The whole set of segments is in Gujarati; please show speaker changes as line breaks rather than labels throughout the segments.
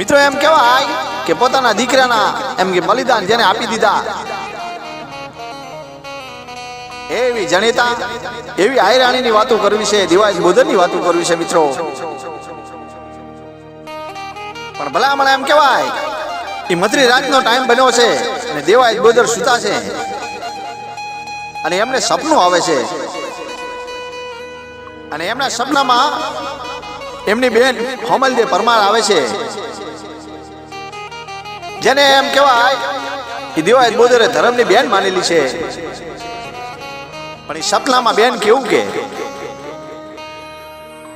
મિત્રો, એમ કહેવાય કે પોતાના દીકરાના એમ કે બલિદાન જેને આપી દીધા. એવી જણિતા, એવી આયરાણીની વાતો કરવી છે દિવાળી બોધનની વાતો કરવી છે, મિત્રો. પણ ભલામણ એમ કહેવાય એ મધરી રાતનો ટાઈમ બન્યો છે અને દેવાય બોદર સુતા છે. અને એમને સપનું આવે છે. અને એમના સપનામાં એમની બેન હોમલદે પરમાર આવે છે. જેને એમ કહેવાય કે દિવાય બોદરે ધર્મની બેન માનેલી છે. પણ એ સપનામાં બેન કેવું કે,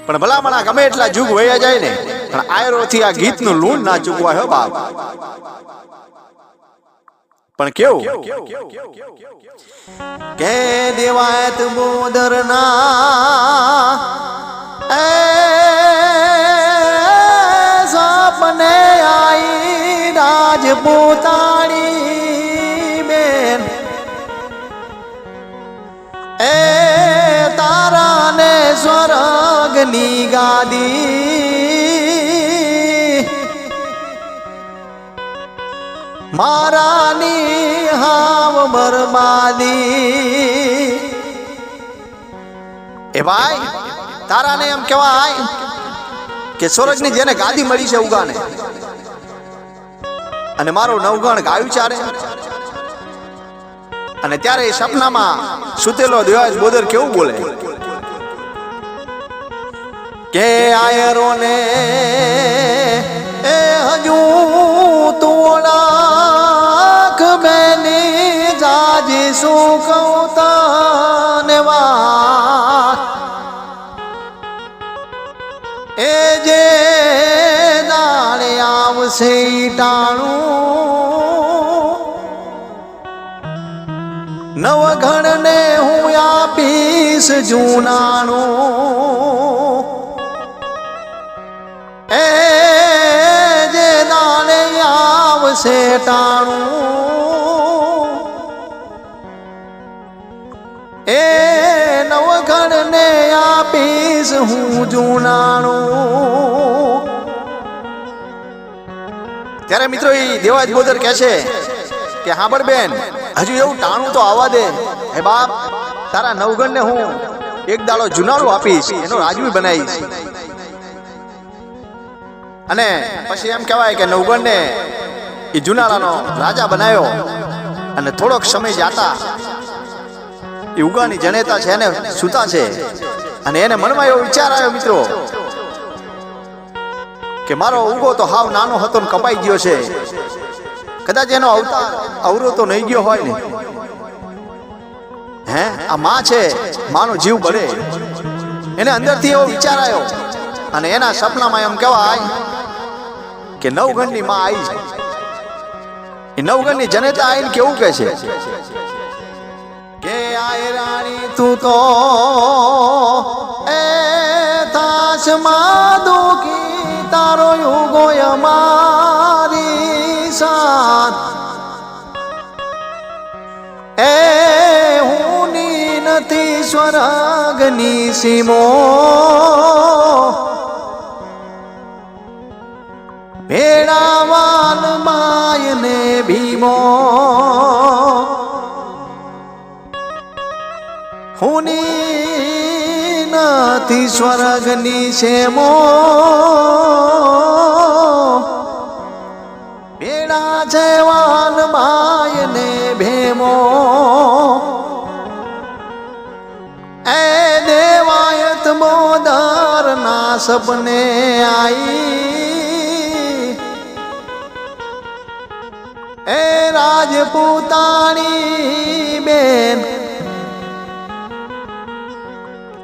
પણ ભલામણા ગમે એટલા જુગ વયા જાય ને, પણ આયરોથી આ ગીતનું લૂણ ના ચૂકવાય હો બાપ. પણ કેવું? કે દેવાયત બોદરના, એ રાજપૂતાણી બેન. એ તારાને સ્વર્ગની ગાદી. મારાની હાવ બરબાદી. એ ભાઈ, તારાને એમ કહેવાય કે સ્વર્ગની જેને ગાદી મળી છે ઉગાને અને મારો નવગણ ગાયું ચારે અને ત્યારે સપનામાં સુતેલો દેવાજ બોદર કેવું બોલે? કે આયરો ને એ હજુ તોડાક બેની જાજી શું કહું તને વાત? એ જે ઈ ટાણું. નવઘણને હું આપીશ જૂનાણું. એ જે દાને આવશે ટાણું. એ નવઘણને આપીશ હું જૂનાણું. ત્યારે મિત્રો એ દેવાજ બોદર કહે છે કે હાંભળ બેન, હજુ એવું ટાણું તો આવવા દે. હે, બાપ, તારા નવગણને હું એક દાડો જુનાળું આપીશ, એનો રાજવી બનાવીશ. અને પછી એમ કહેવાય કે નવગણને એ જુનાળાનો રાજા બનાવ્યો અને થોડોક સમય જાતા એ ઉગાની જનેતા છે એને સૂતા છે. અને એને મનમાં એવો વિચાર આવ્યો, મિત્રો કે મારો ઉગો તો હાવ નાનો હતો ને કપાઈ ગયો છે. કદાચ એનો અવતાર અવરો તો નહીં ગયો હોય ને. હે? આ માં છે, માનો જીવ બળે. એને અંદરથી એવો વિચાર આવ્યો અને એના સપનામાં એમ કહેવાય કે નવગણની માં આવી છે. એ નવગણની જનેતા આવીને કેવું કહે છે? કે આય રાણી તું તો એ તાશમાં દુખી તારો યુગો અમારી સાથ. એ હુની નથી સ્વર્ગની સીમો. ભેડાવાલ માય ને ભીમો. હુની નથી સ્વર્ગની સેમો ભેડા છે વાલ માય ને ભેમો. એ દેવાયત મોદર ના સપને આઈ. એ રાજપૂતાણી બેન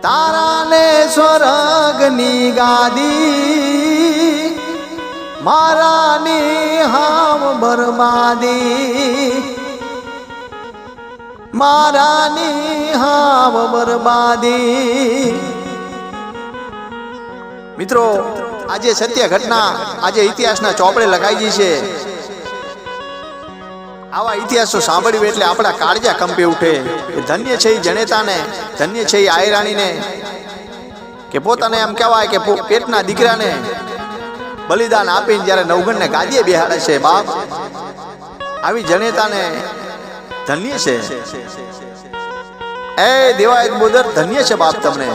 તારાને સ્વર્ગની ગાદી, મારાની હામ બરબાદી. મારાની હામ બરબાદી. મિત્રો, આજે સત્ય ઘટના, આજે ઇતિહાસના ચોપડે લખાઈ છે. આવા ઇતિહાસો સાંભળ્યું એટલે આપણા કાળજા કંપી ઉઠે. ધન્ય છે એ જનેતાને, ધન્ય છે એ આયરાણીને, કે પોતાને એમ કહેવાય કે પેટના દીકરાને બલિદાન આપીને જ્યારે નવગણને ગાદીએ બિહાડે છે બાપ, આવી જનેતાને ધન્ય છે. એ દેવાય બોદર ધન્ય છે બાપ તમને.